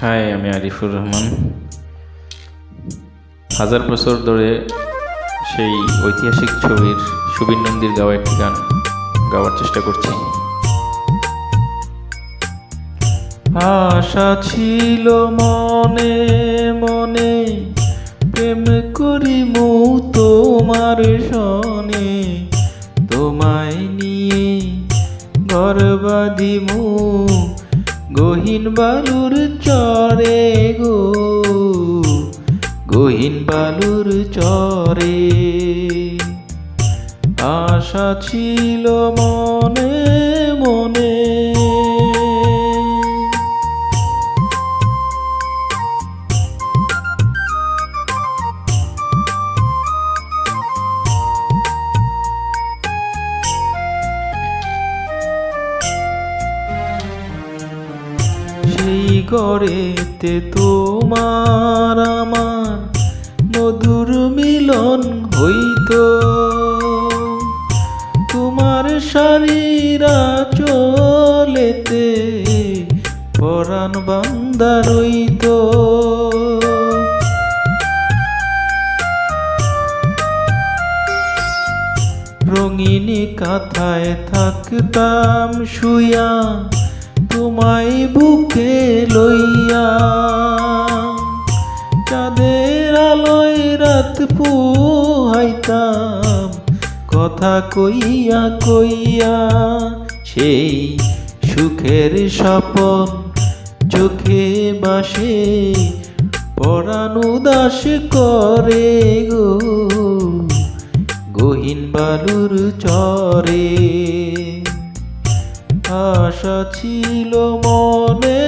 High আমি আরিফুর রহমান? হাজার বছর ধরে সেই ঐতিহাসিক ছবির সুবীর নন্দীর গাওয়া একটি গান গাওয়ার চেষ্টা করছি। আশা ছিল মনে মনে প্রেম করি মু তোমার সনে, তোমায় নিয়ে ঘর বাঁধিমু গহীন বালুর চরে গো গহীন বালুর চরে। আশা ছিল মনে সেই গড়েতে তোমার আমার মধুর মিলন হইতো। তোমার শারীরা চলেতে পরাণ বান্দা রইত। রঙিনী কাথায় থাকতাম শুয়া তোমায় বুকে লইয়া। চাঁদের আলোয় রাত পুহাইতাম কথা কইয়া কইয়া। সেই সুখের স্বপন চোখে বাসে, পরাণ উদাস করে গো। গহীন বালুর চরে। আশা ছিল মনে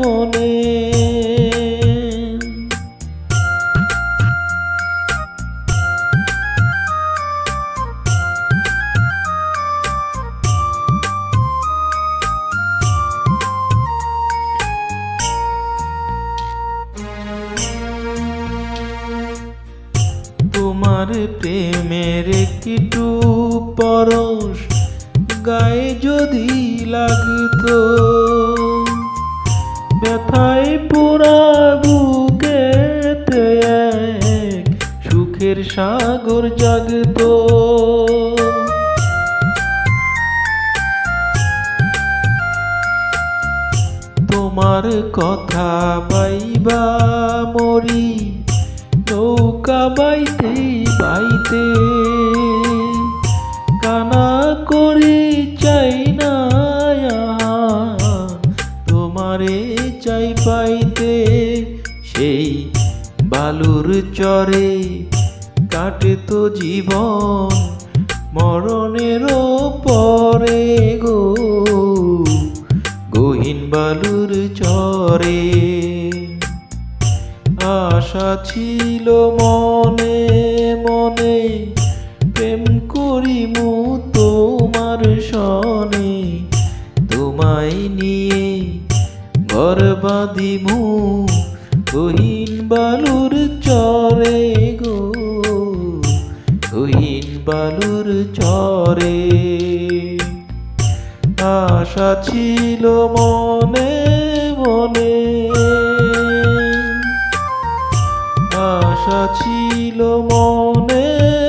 মনে। তোমার প্রেমের একটু পরশ গায়ে যদি লাগতো ব্যথায় পোড়া এক সুখের সাগর জাগতো। তোমার কথা বাইবা করি চাই না তোমারে চাই পাইতে সেই বালুর চরে কাটে তো জীবন মরণেরও পরে গো, গহীন বালুর চরে। আশা ছিল মনে মনে প্রেম করিমু তোমার তোমায় নিয়ে ঘর বাঁধিমু। গহীন বালুর চরে গো। গহীন বালুর চরে। আশা ছিল মনে মনে। আশা ছিল মনে